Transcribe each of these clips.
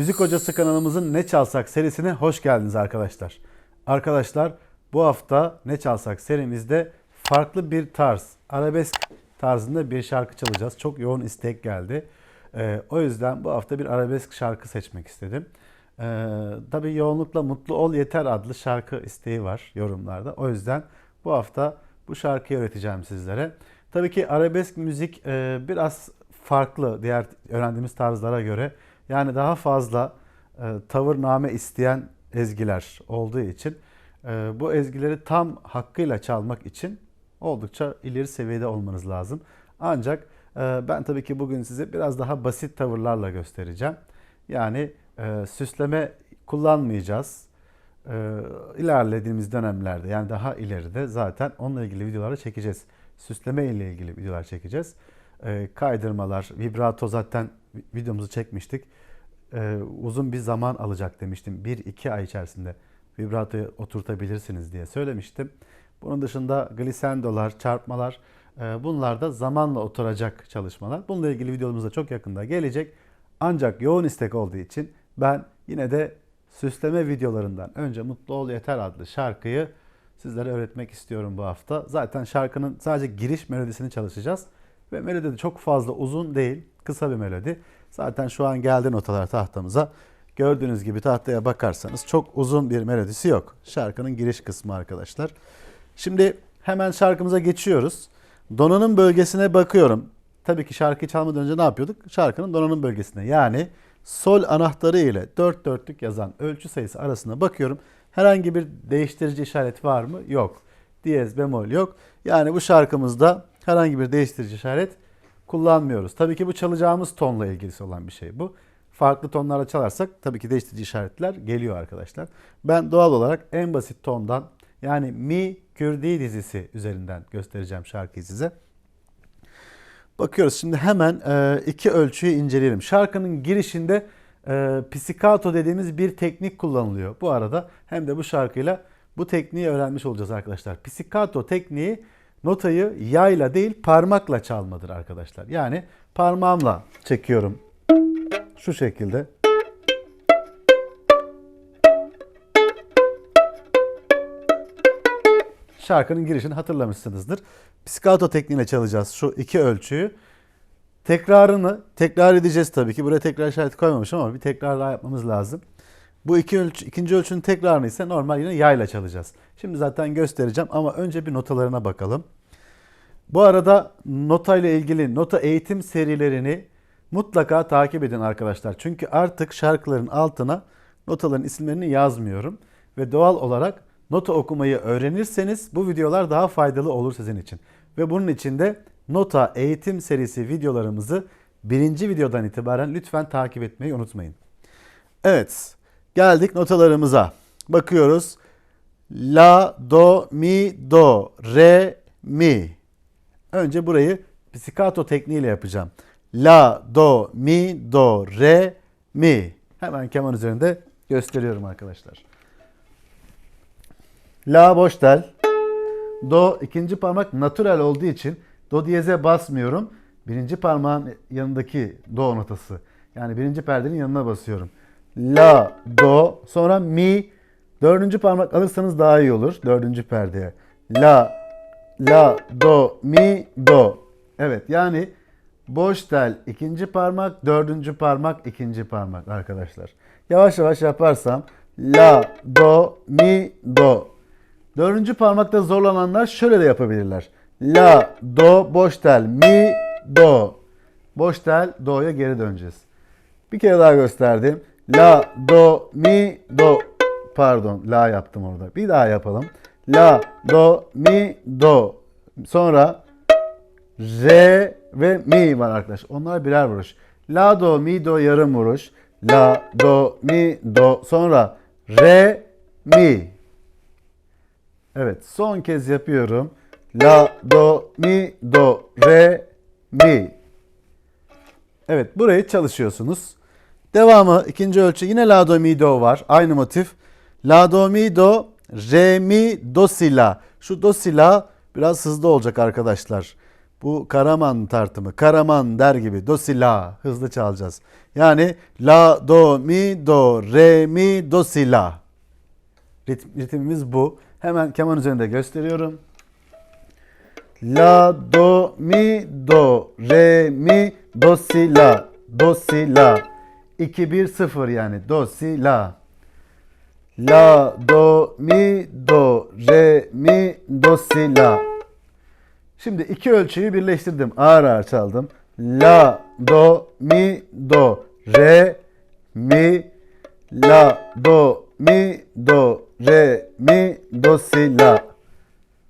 Müzik Hocası kanalımızın Ne Çalsak serisine hoş geldiniz arkadaşlar. Arkadaşlar bu hafta Ne Çalsak serimizde farklı bir tarz, arabesk tarzında bir şarkı çalacağız. Çok yoğun istek geldi. Ee, o yüzden bu hafta bir arabesk şarkı seçmek istedim. Ee, tabii yoğunlukla Mutlu Ol Yeter adlı şarkı isteği var yorumlarda. O yüzden bu hafta bu şarkıyı öğreteceğim sizlere. Tabii ki arabesk müzik e, biraz farklı diğer öğrendiğimiz tarzlara göre. Yani daha fazla e, tavırname isteyen ezgiler olduğu için e, bu ezgileri tam hakkıyla çalmak için oldukça ileri seviyede olmanız lazım. Ancak e, ben tabii ki bugün size biraz daha basit tavırlarla göstereceğim. Yani e, süsleme kullanmayacağız. E, ilerlediğimiz dönemlerde yani daha ileride zaten onunla ilgili videoları çekeceğiz. Süsleme ile ilgili videolar çekeceğiz. E, kaydırmalar, vibrato zaten videomuzu çekmiştik. E, uzun bir zaman alacak demiştim. 1-2 ay içerisinde vibratoyu oturtabilirsiniz diye söylemiştim. Bunun dışında glisendolar, çarpmalar e, bunlar da zamanla oturacak çalışmalar. Bununla ilgili videomuz da çok yakında gelecek. Ancak yoğun istek olduğu için ben yine de süsleme videolarından önce Mutlu Ol Yeter adlı şarkıyı sizlere öğretmek istiyorum bu hafta. Zaten şarkının sadece giriş melodisini çalışacağız. Ve melodi de çok fazla uzun değil, kısa bir melodi. Zaten şu an geldi notalar tahtamıza. Gördüğünüz gibi tahtaya bakarsanız çok uzun bir melodisi yok. Şarkının giriş kısmı arkadaşlar. Şimdi hemen şarkımıza geçiyoruz. Donanım bölgesine bakıyorum. Tabii ki şarkıyı çalmadan önce ne yapıyorduk? Şarkının donanım bölgesine yani sol anahtarı ile dört dörtlük yazan ölçü sayısı arasına bakıyorum. Herhangi bir değiştirici işaret var mı? Yok. Diyez bemol yok. Yani bu şarkımızda herhangi bir değiştirici işaret kullanmıyoruz. Tabii ki bu çalacağımız tonla ilgisi olan bir şey bu. Farklı tonlarla çalarsak tabii ki değiştirici işaretler geliyor arkadaşlar. Ben doğal olarak en basit tondan yani mi kürdi dizisi üzerinden göstereceğim şarkıyı size. Bakıyoruz şimdi hemen e, iki ölçüyü inceleyelim. Şarkının girişinde e, dediğimiz bir teknik kullanılıyor. Bu arada hem de bu şarkıyla bu tekniği öğrenmiş olacağız arkadaşlar. Pizzicato tekniği notayı yayla değil parmakla çalmadır arkadaşlar. Yani parmağımla çekiyorum. Şu şekilde. Şarkının girişini hatırlamışsınızdır. Pizzicato tekniğiyle çalacağız şu iki ölçüyü. Tekrarını tekrar edeceğiz tabii ki. Buraya tekrar işareti koymamışım ama bir tekrar daha yapmamız lazım. Bu iki ölçü, ikinci ölçünün tekrarını ise normal yine yayla çalacağız. Şimdi zaten göstereceğim ama önce bir notalarına bakalım. Bu arada nota ile ilgili nota eğitim serilerini mutlaka takip edin arkadaşlar. Çünkü artık şarkıların altına notaların isimlerini yazmıyorum. Ve doğal olarak nota okumayı öğrenirseniz bu videolar daha faydalı olur sizin için. Ve bunun için de nota eğitim serisi videolarımızı birinci videodan itibaren lütfen takip etmeyi unutmayın. Evet geldik notalarımıza. Bakıyoruz. La, do, mi, do, re, mi. Önce burayı pizzicato tekniğiyle yapacağım. La, do, mi, do, re, mi. Hemen keman üzerinde gösteriyorum arkadaşlar. La boş tel. Do ikinci parmak natural olduğu için do diyeze basmıyorum. Birinci parmağın yanındaki do notası. Yani birinci perdenin yanına basıyorum. La, do, sonra mi. Dördüncü parmak alırsanız daha iyi olur. Dördüncü perdeye. La, la, do, mi, do. Evet yani boş tel ikinci parmak, dördüncü parmak, ikinci parmak arkadaşlar. Yavaş yavaş yaparsam la, do, mi, do. Dördüncü parmakta zorlananlar şöyle de yapabilirler. La, do, boş tel, mi, do. Boş tel, do'ya geri döneceğiz. Bir kere daha gösterdim. La, do, mi, do. Pardon, la yaptım orada. Bir daha yapalım. La, do, mi, do. Sonra re ve mi var arkadaş. Onlar birer vuruş. La, do, mi, do yarım vuruş. La, do, mi, do. Sonra re, mi. Evet, son kez yapıyorum. La, do, mi, do, re, mi. Evet, burayı çalışıyorsunuz. Devamı ikinci ölçü yine la, do, mi, do var. Aynı motif. La, do, mi, do, re, mi, do, si, la. Şu do, si, la biraz hızlı olacak arkadaşlar. Bu Karaman tartımı. Karaman der gibi. Do si la. Hızlı çalacağız. Yani la do mi do re mi do si la. Rit- ritmimiz bu. Hemen keman üzerinde gösteriyorum. La do mi do re mi do si la do si la 2 1 0 yani. Do si la. La do mi do. Re mi do si la. Şimdi iki ölçüyü birleştirdim. Ağır ağır çaldım. La do mi do. Re mi. La do mi do. Re mi do si la.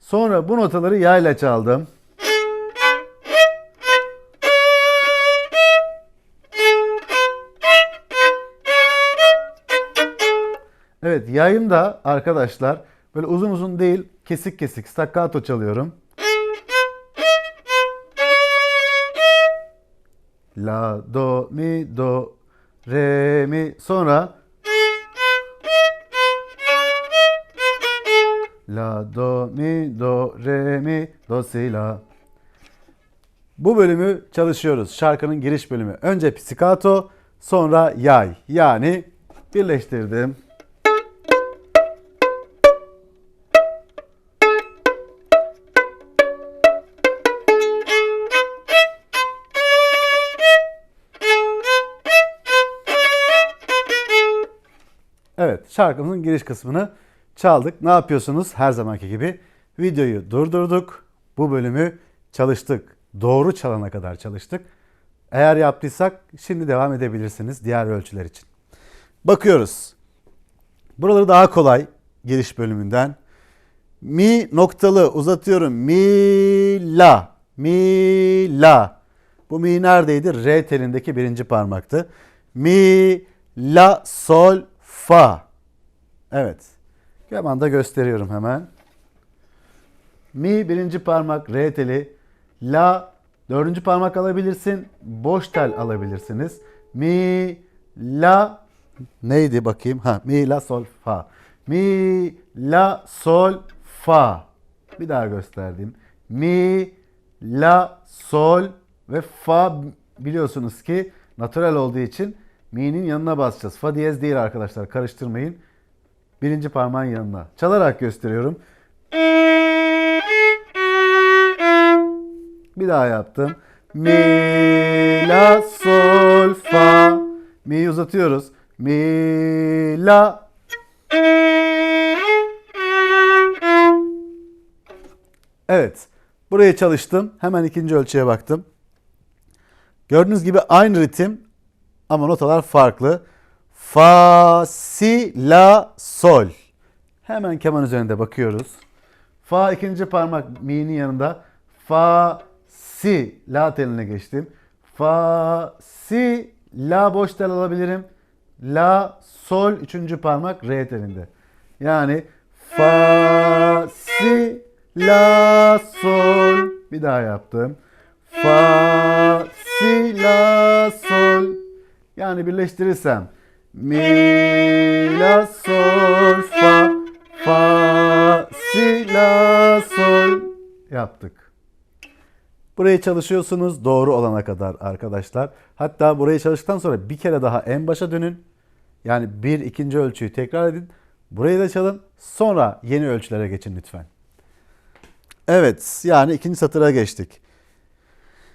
Sonra bu notaları yayla çaldım. Evet yayım da arkadaşlar böyle uzun uzun değil kesik kesik staccato çalıyorum. La do mi do re mi sonra La do mi do re mi do si la. Bu bölümü çalışıyoruz. Şarkının giriş bölümü. Önce pizzicato, sonra yay. Yani birleştirdim. Şarkımızın giriş kısmını çaldık. Ne yapıyorsunuz? Her zamanki gibi videoyu durdurduk. Bu bölümü çalıştık. Doğru çalana kadar çalıştık. Eğer yaptıysak şimdi devam edebilirsiniz diğer ölçüler için. Bakıyoruz. Buraları daha kolay giriş bölümünden. Mi noktalı uzatıyorum. Mi la. Mi la. Bu mi neredeydi? Re telindeki birinci parmaktı. Mi la sol fa. Evet. Hemen de gösteriyorum hemen. Mi birinci parmak re teli. La dördüncü parmak alabilirsin. Boş tel alabilirsiniz. Mi la neydi bakayım? Ha mi la sol fa. Mi la sol fa. Bir daha gösterdim. Mi la sol ve fa biliyorsunuz ki natural olduğu için mi'nin yanına basacağız. Fa diyez değil arkadaşlar. Karıştırmayın. Birinci parmağın yanına. Çalarak gösteriyorum. Bir daha yaptım. Mi, la, sol, fa. Mi'yi uzatıyoruz. Mi, la. Evet. Burayı çalıştım. Hemen ikinci ölçüye baktım. Gördüğünüz gibi aynı ritim ama notalar farklı. Fa, si, la, sol. Hemen keman üzerinde bakıyoruz. Fa ikinci parmak mi'nin yanında. Fa, si, la teline geçtim. Fa, si, la boş tel alabilirim. La, sol üçüncü parmak re telinde. Yani fa, si, la, sol. Bir daha yaptım. Fa, si, la, sol. Yani birleştirirsem mi, la, sol, fa, fa, si, la, sol yaptık. Burayı çalışıyorsunuz doğru olana kadar arkadaşlar. Hatta burayı çalıştıktan sonra bir kere daha en başa dönün. Yani bir ikinci ölçüyü tekrar edin. Burayı da çalın. Sonra yeni ölçülere geçin lütfen. Evet yani ikinci satıra geçtik.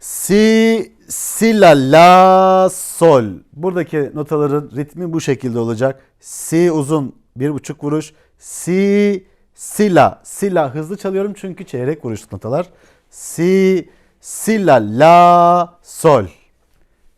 Si, si, la, la, sol. Buradaki notaların ritmi bu şekilde olacak. Si uzun bir buçuk vuruş. Si, si, la. Si, la hızlı çalıyorum çünkü çeyrek vuruşluk notalar. Si, si, la, la, sol.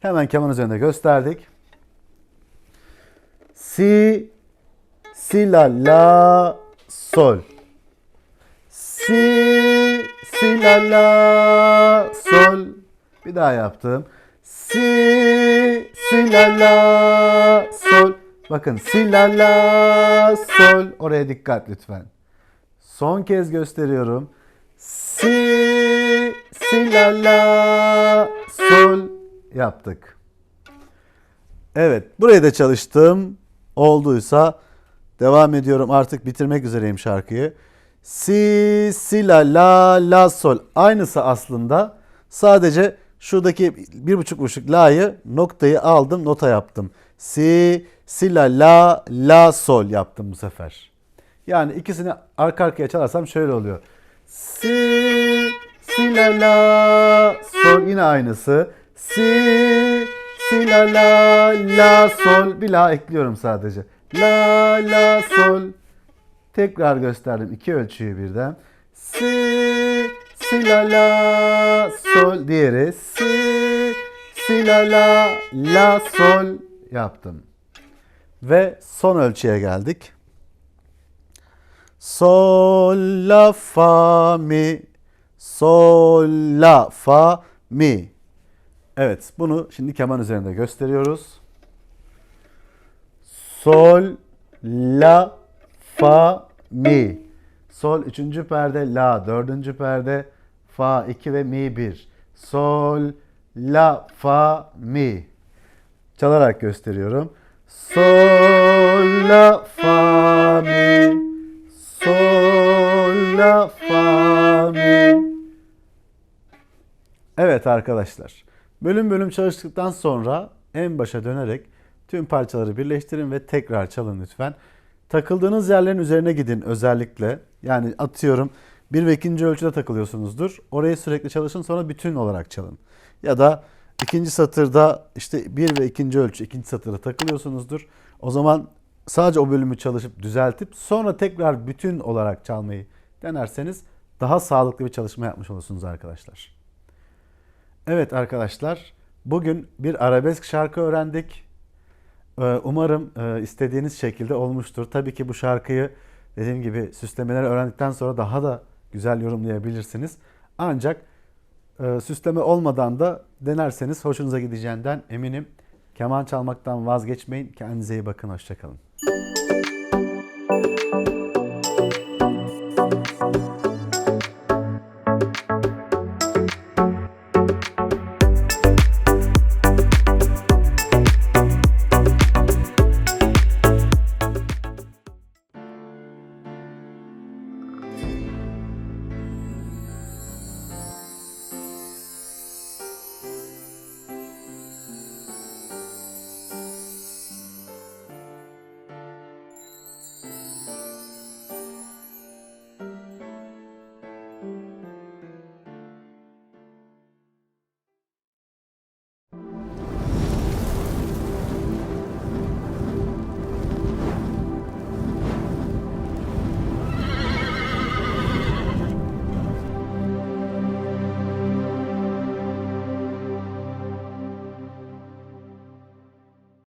Hemen keman üzerinde gösterdik. Si, si, la, la, sol. Si, si, la, la, sol. Bir daha yaptım. Si, si, la, la, sol. Bakın si, la, la, sol. Oraya dikkat lütfen. Son kez gösteriyorum. Si, si, la, la, sol yaptık. Evet, burayı da çalıştım. Olduysa devam ediyorum. Artık bitirmek üzereyim şarkıyı. Si, si, la, la, la, sol. Aynısı aslında. Sadece şuradaki bir buçuk buçuk la'yı noktayı aldım nota yaptım. Si, si, la, la, la, sol yaptım bu sefer. Yani ikisini arka arkaya çalarsam şöyle oluyor. Si, si, la, la, sol yine aynısı. Si, si, la, la, la, sol. Bir la ekliyorum sadece. La, la, sol. Tekrar gösterdim iki ölçüyü birden. Si, si, la, la, sol. Diğeri si, si, la, la, la, sol yaptım. Ve son ölçüye geldik. Sol, la, fa, mi. Sol, la, fa, mi. Evet, bunu şimdi keman üzerinde gösteriyoruz. Sol, la, fa, mi. Sol üçüncü perde, la dördüncü perde, fa iki ve mi bir. Sol, la, fa, mi. Çalarak gösteriyorum. Sol, la, fa, mi. Sol, la, fa, mi. Evet arkadaşlar. Bölüm bölüm çalıştıktan sonra en başa dönerek tüm parçaları birleştirin ve tekrar çalın lütfen. Takıldığınız yerlerin üzerine gidin özellikle. Yani atıyorum bir ve ikinci ölçüde takılıyorsunuzdur. Orayı sürekli çalışın sonra bütün olarak çalın. Ya da ikinci satırda işte bir ve ikinci ölçü ikinci satırda takılıyorsunuzdur. O zaman sadece o bölümü çalışıp düzeltip sonra tekrar bütün olarak çalmayı denerseniz daha sağlıklı bir çalışma yapmış olursunuz arkadaşlar. Evet arkadaşlar, bugün bir arabesk şarkı öğrendik. Ee, Umarım e, istediğiniz şekilde olmuştur. Tabii ki bu şarkıyı dediğim gibi süslemeleri öğrendikten sonra daha da güzel yorumlayabilirsiniz. Ancak e, süsleme olmadan da denerseniz hoşunuza gideceğinden eminim. Keman çalmaktan vazgeçmeyin. Kendinize iyi bakın. Hoşçakalın.